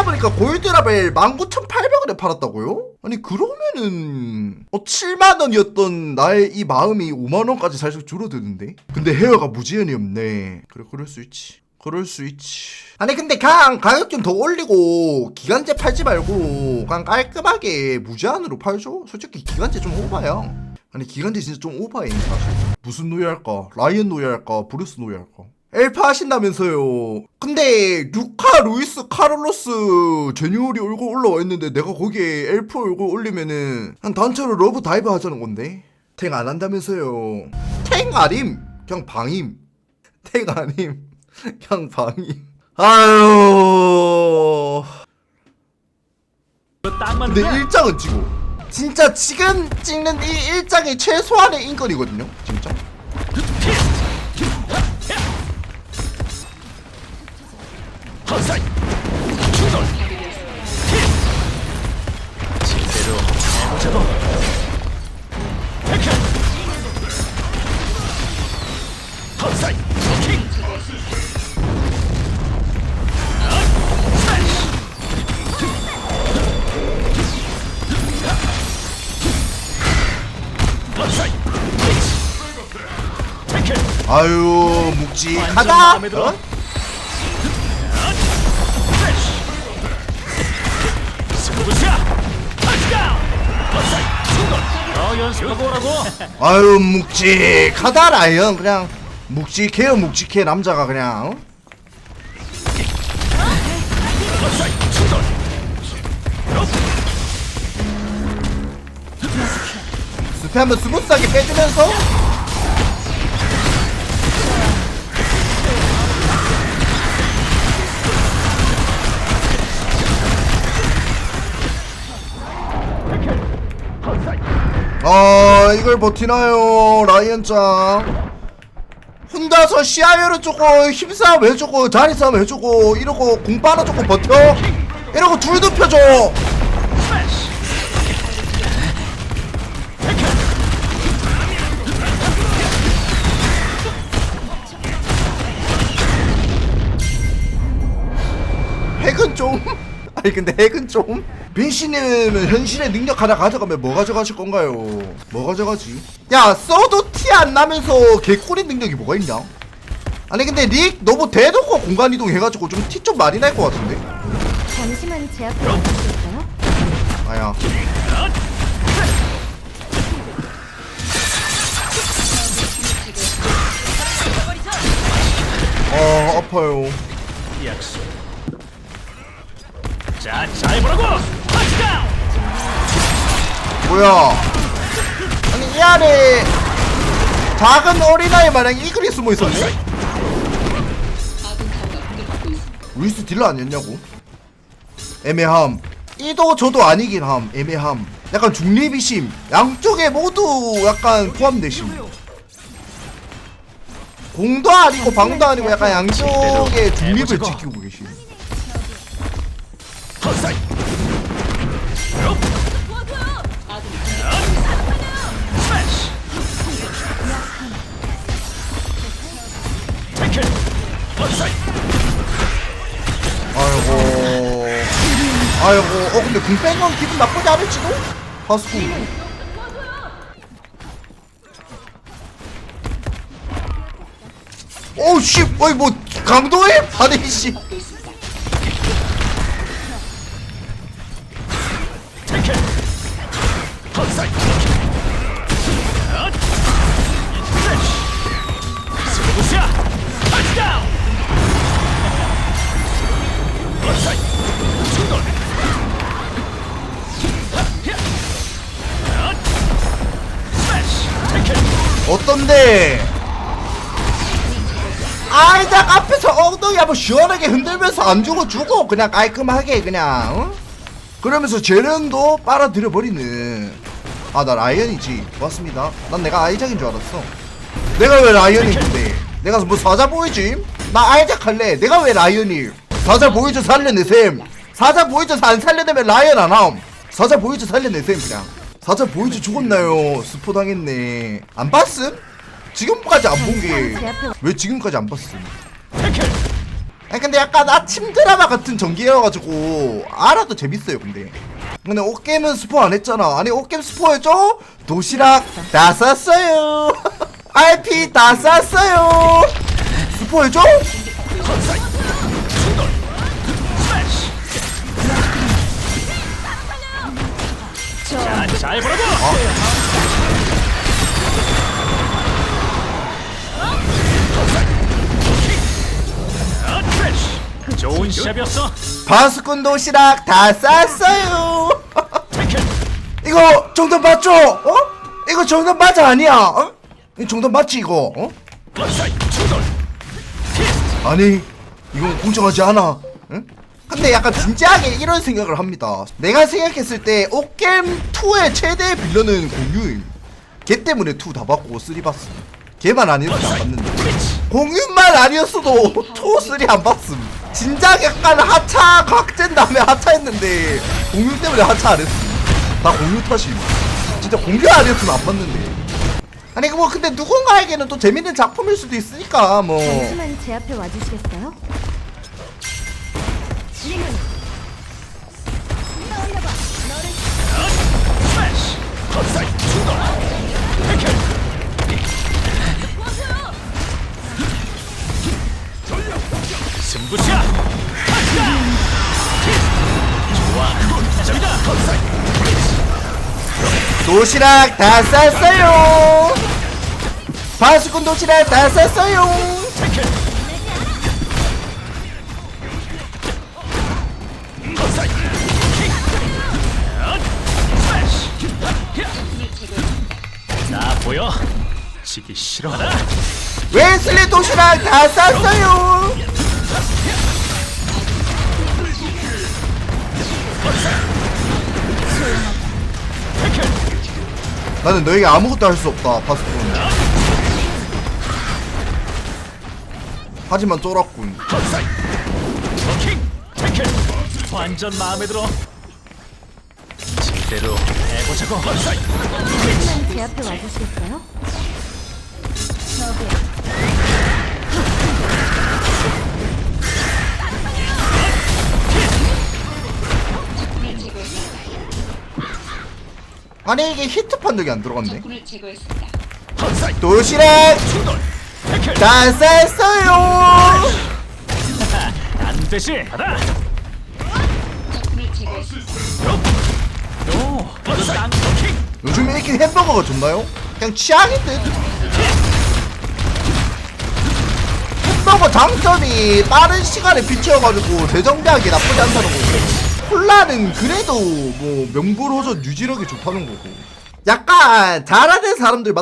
찾아보니까 골드라벨 19,800원에 팔았다고요? 아니 그러면은 어 7만원이었던 나의 이 마음이 5만원까지 살짝 줄어드는데? 근데 헤어가 무지연이 없네 그래 그럴 수 있지 그럴 수 있지 아니 근데 그냥 가격 좀 더 올리고 기간제 팔지 말고 그냥 깔끔하게 무제한으로 팔죠? 솔직히 기간제 좀 오바야 아니 기간제 진짜 좀 오바해 사실 무슨 노예 할까? 라이언 노예 할까? 브루스 노예 할까? 엘파 하신다면서요. 근데 루카, 루이스, 카를로스, 제뉴얼이 얼굴 올라와 있는데 내가 거기에 엘프 얼굴 올리면은 한 단체로 러브 다이브 하자는 건데 탱 안 한다면서요. 탱 아님, 그냥 방임. 탱 아님, 그냥 방임. 아유. 근데. 일장은 찍어. 진짜 지금 찍는 이 일장이 최소한의 인건이거든요. 진짜. 아유 묵직하다. 어? 오라고? 아유 묵직하다 라이언. 그냥 묵직해요 묵직해 남자가 그냥 어? 충돌 스페하면 스무스하게 빼주면서 아 이걸 버티나요 라이언짱 혼자서 시야회로 쪼고 힘싸움 해주고 자리싸움 해주고 이러고 공 빨아주고 버텨? 이러고 둘 눕혀줘. 스매시 핵은 좀? 아니 근데 핵은 좀 빈씨님은 현실의 능력 하나 가져가면 뭐 가져가실 건가요? 뭐 가져가지? 야 써도 티 안 나면서 개꿀인 능력이 뭐가 있냐? 아니 근데 릭 너무 대놓고 공간 이동 해가지고 좀 티 좀 많이 날 것 같은데? 잠시만 제 앞에 와주실까요? 아야 어 아파요 약속 자 잘 보라고 터치다운 뭐야? 아니 이 안에 작은 어린아이 마냥 이글이 숨어 있었네? 루이스 딜러 아니었냐고? 애매함. 이도 저도 아니긴 함. 애매함. 약간 중립이심. 양쪽에 모두 약간 포함되심 공도 아니고 방도 아니고 약간 양쪽에 중립을 지키고 계심 아이고 어 근데 궁 뺀 건 기분 나쁘지 않을지도? 파스궁 오우 씨 어이 뭐 강도해? 아니 씨 한번 시원하게 흔들면서 안 주고 주고 그냥 깔끔하게 그냥 어? 그러면서 재능도 빨아들여 버리는. 아 나 라이언이지. 고맙습니다. 난 내가 아이작인 줄 알았어. 내가 왜 라이언인데? 내가 뭐 사자 보이지? 나 아이작 할래. 내가 왜 라이언이? 사자 보이즈 살려내셈. 사자 보이즈 안 살려내면 라이언 안함. 사자 보이즈 살려내셈 그냥. 사자 보이즈 죽었나요? 스포 당했네. 안 봤음? 지금까지 안 본 게 왜 지금까지 안 봤음 아니 근데 약간 아침 드라마 같은 전개여가지고 알아도 재밌어요 근데. 근데 옷게임은 스포 안 했잖아. 아니 옷게임 스포해줘? 도시락 다 쌌어요. RP 다 쌌어요. 스포해줘? 잘 보라고! 헛 좋은 시합이었어 바스콘 도시락 다 쌌어요 이거 정답 맞죠? 어? 이거 정답 맞아 아니야? 어? 이거 정답 맞지 이거? 어? 아니 이건 공정하지 않아 응? 근데 약간 진지하게 이런 생각을 합니다 내가 생각했을 때 옷게임 2의 최대 빌런은 공유임 걔 때문에 2 다 받고 3 봤음 걔만 아니었으면 안 봤는데 공유만 아니었어도 2, 3 안 봤음 진작 약간 하차 각젠 다음에 하차했는데 공유 때문에 하차 안 했음 다 공유 탓임 진짜 공유 아니었으면 안 봤는데. 아니 뭐 근데 누군가에게는 또 재밌는 작품일 수도 있으니까 뭐. 잠시만 제 앞에 와주시겠어요? 스매시 도시락 다 쌌어요. 바스콘 도시락 다 쌌어요. 자 보여 지기 싫어하나 웨슬리 도시락 다 쌌어요. 나는 너에게 아무것도 할 수 없다, 바스콘. 하지만 쫄았군. 완전 마음에 들어 제대로 해보자고 제 앞에 와주시겠어요? 아니 이게 히트 판독이 안 들어갔네. 적군을 제거했습니다. 헛사이 도시락 충돌 다 쌌어요. 안 되지 하다 적군을 제거했습니다. 오 헛사이 버킹 요즘 이렇게 햄버거가 좋나요? 그냥 취향인 듯. 햄버거 장점이 빠른 시간에 비치어가지고 재정비하기 나쁘지 않다는 거고 콜라는 그래도 뭐 명불허전 유지력이 좋다는 거고. 약간 잘하는 사람들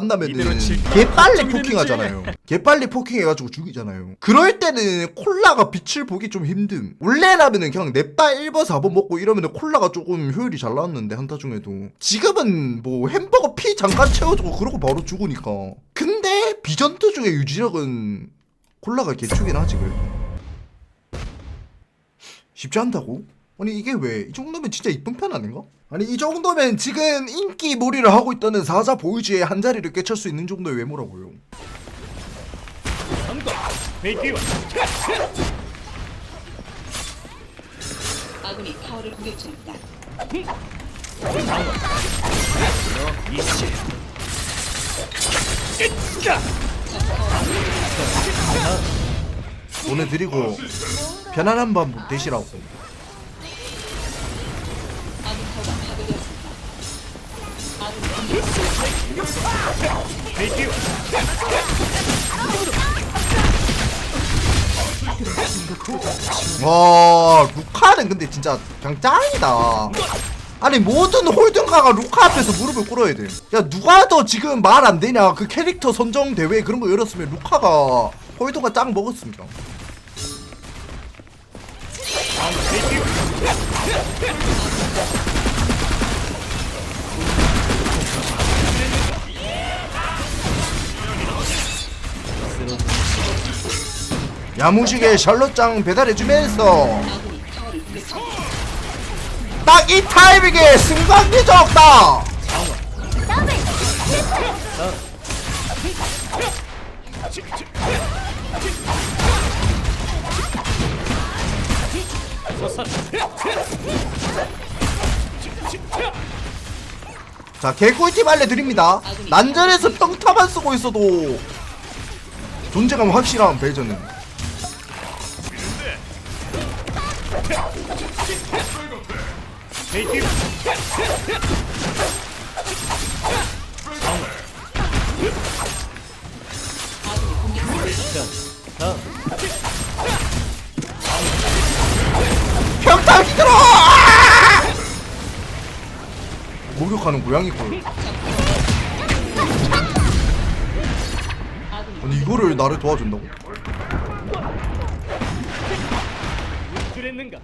칠- 개빨리 걱정이 포킹하잖아요. 개빨리 포킹해가지고 죽이잖아요. 그럴 때는 콜라가 빛을 보기 좀 힘듦. 원래라면은 그냥 넷바 1번 4번 먹고 이러면은 콜라가 조금 효율이 잘 나왔는데 한타 중에도. 지금은 뭐 햄버거 피 잠깐 채워주고 그러고 바로 죽으니까. 근데 비전투 중에 유지력은 콜라가 개축이긴 하지 그래도. 쉽지 않다고? 아니 이게 왜? 이 정도면 진짜 이쁜 편 아닌가? 아니 이 정도면 지금 인기 몰이를 하고 있다는 사자 보이즈의 한 자리를 깨칠 수 있는 정도의 외모라고요. 아군이 타워를 공격 보내드리고 편안한 밤 되시라고 와와 루카는 근데 진짜 그냥 짱이다. 아니 모든 홀든가가 루카 앞에서 무릎을 꿇어야 돼야 누가 더 지금 말 안 되냐? 그 캐릭터 선정 대회 그런 거 열었으면 루카가 홀든가 짱 먹었습니다 야무지게 샬롯장 배달해주면서. 딱 이 타이밍에 승관기적 없다 자 개꿀팁 알려드립니다. 난전에서 평타만 쓰고 있어도 존재감 확실한 벨저는 목욕하는 고양이 꼴 아니 이거를 나를 도와준다고? 줄했는가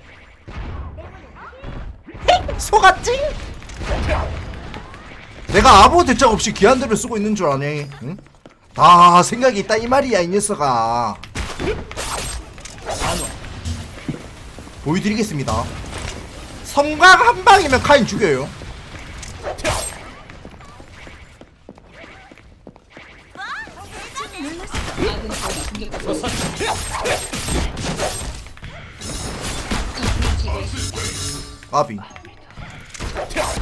속았지? 내가 아무 대책 없이 기한대를 쓰고 있는 줄 아네 응? 다 생각이 있다 이 말이야 이 녀석아 보여드리겠습니다 성광 한 방이면 카인 죽여요 까비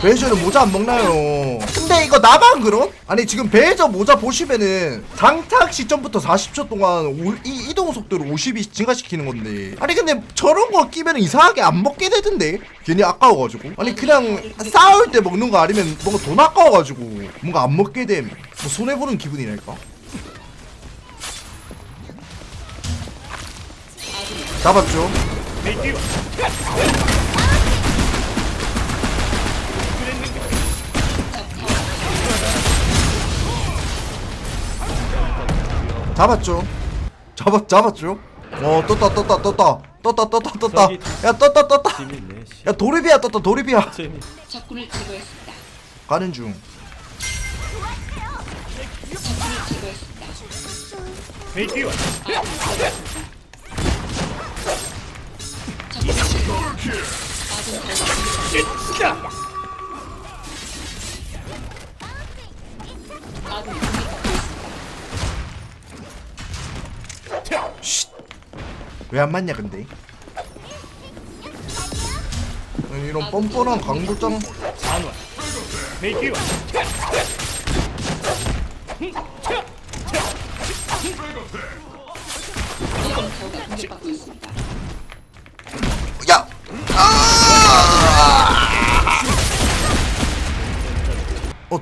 베이저는 모자 안 먹나요? 근데 이거 나만 그럼? 아니 지금 베이저 모자 보시면은 장착 시점부터 40초 동안 오- 이 이동 속도를 50이 증가시키는 건데 아니 근데 저런 거 끼면 이상하게 안 먹게 되던데 괜히 아까워가지고 아니 그냥 싸울 때 먹는 거 아니면 뭔가 돈 아까워가지고 뭔가 안 먹게 됨뭐 손해보는 기분이랄까 잡았죠? 잡았죠. 잡았 잡았죠. 어 떴다 떴다 떴다 떴다 떴다 떴다. 저기- 야 떴다 떴다. 내시 야 도리비야 떴다 도리비야. 적군을 제거했습니다. 가는 중. 적군을 제거했습니다. 제거했습니다. 적군을 제거했습니다. 아군 공격받고 있습니다. 아군이 공격받고 있습니다. 왜 안 맞냐 근데? 이런 뻔뻔한 강도장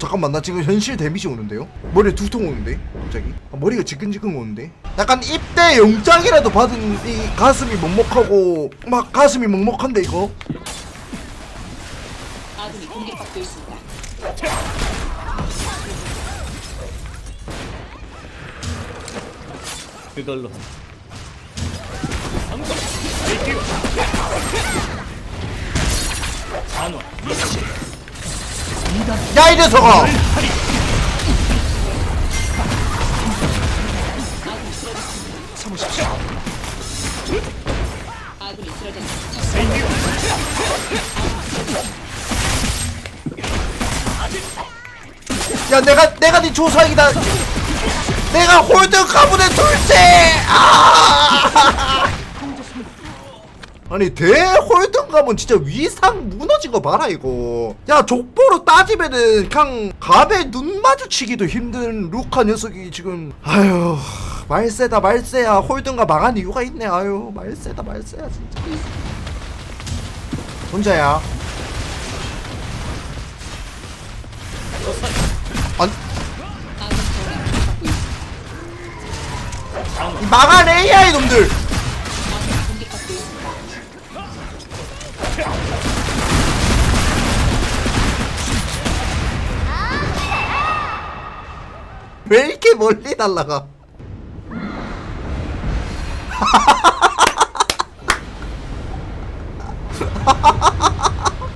잠깐만 나 지금 현실 데미지 오는데요? 머리에 두통 오는데? 갑자기? 아, 머리가 지끈지끈 오는데? 약간 입대 영장이라도 받은 이 가슴이 먹먹하고 막 가슴이 먹먹한데 이거? 아군이 공격받고 있습니다. 그걸로 성공 야 이 녀석아! 야 내가 내가 네 조상이다 내가 홀드 가문의 둘째 아! 아니 대 홀드 가문 진짜 위상 무너진 거 봐라 이거. 야 족보로 따지면은 그냥 갑에 눈 마주치기도 힘든 루카 녀석이 지금. 아유 말세다 말세야. 홀든가 망한 이유가 있네. 아유 말세다 말세야 진짜. 혼자야. 망한 AI 놈들 왜 이렇게 멀리 날라가?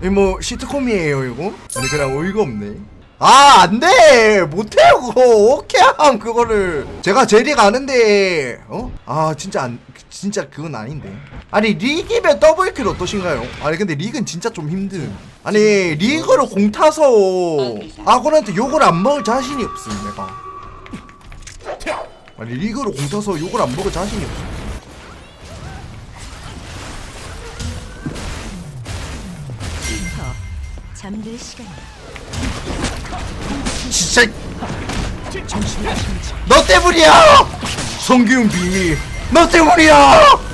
이뭐 시트콤이에요 이거? 아니 그냥 어이가 없네. 아 안 돼 못해요 그거 오케이 함 그거를 제가 제리가 아는데 어? 아 진짜 안 진짜 그건 아닌데 아니 리그면 더블킬 어떠신가요? 아니 근데 리그는 진짜 좀 힘든 아니 리그를 공 타서 아군한테 욕을 안 먹을 자신이 없음 내가 아니 리그로 공 타서 욕을 안 먹을 자신이 없어 잠들 진짜 너 때문이야! 성기훈 빙이 너 때문이야!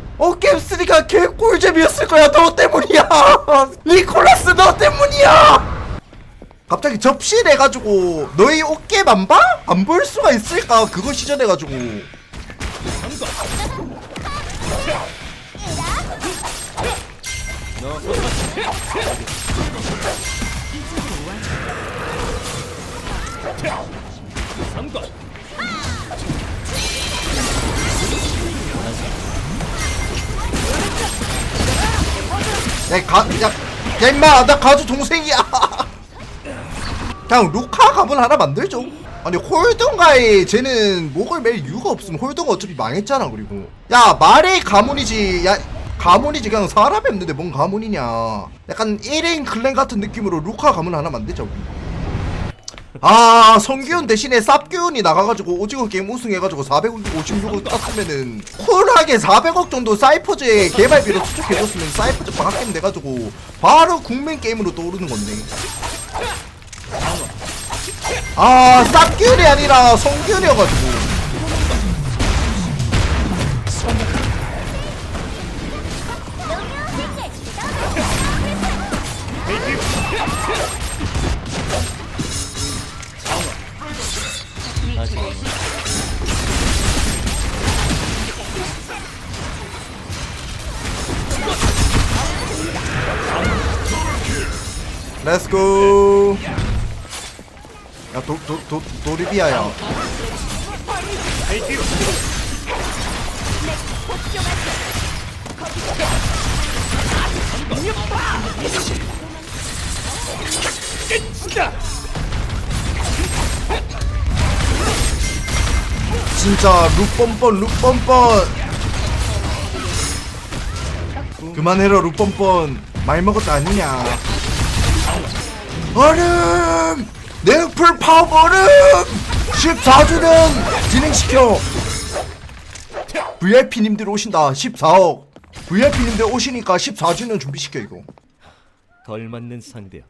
다. 아군이 쓰러졌습니다. 너 때문이야 니콜라스 너 때문이야 너만 아니었다면 어 겜스리가 개꿀잼이었을 거야 너 때문이야 니콜라스 너 때문이야 갑자기 접신해가지고 너희 어깨만 봐? 안 볼 수가 있을까 그거 시전해가지고 야, 가, 야, 야, 임마, 나 가주 동생이야. 그냥 루카 가문 하나 만들죠. 아니, 홀든가에 쟤는 목을 맬 이유가 없으면 홀든가 어차피 망했잖아, 그리고. 야, 말의 가문이지. 야, 가문이지. 그냥 사람이 없는데 뭔 가문이냐. 약간 1인 클랜 같은 느낌으로 루카 가문 하나 만들자, 우리. 아, 성기훈 대신에 쌉기훈이 나가가지고 오징어 게임 우승해가지고 456억 땄으면은 쿨하게 400억 정도 사이퍼즈의 개발비로 투척해줬으면 사이퍼즈 방학 게임 돼가지고 바로 국민 게임으로 떠오르는 건데. 아, 쌉기훈이 아니라 성기훈이어가지고. 렛츠고. 야, 도, 도, 도, 도리비아야. 진짜 룩뻔뻔 룩뻔뻔 그만해라 룩뻔뻔 많이 먹었다 아니냐 얼음! 넥풀 파워 얼음! 14주년 진행시켜! VIP님들 오신다 14억. VIP님들 오시니까 14주년 준비시켜 이거. 덜 맞는 상대야.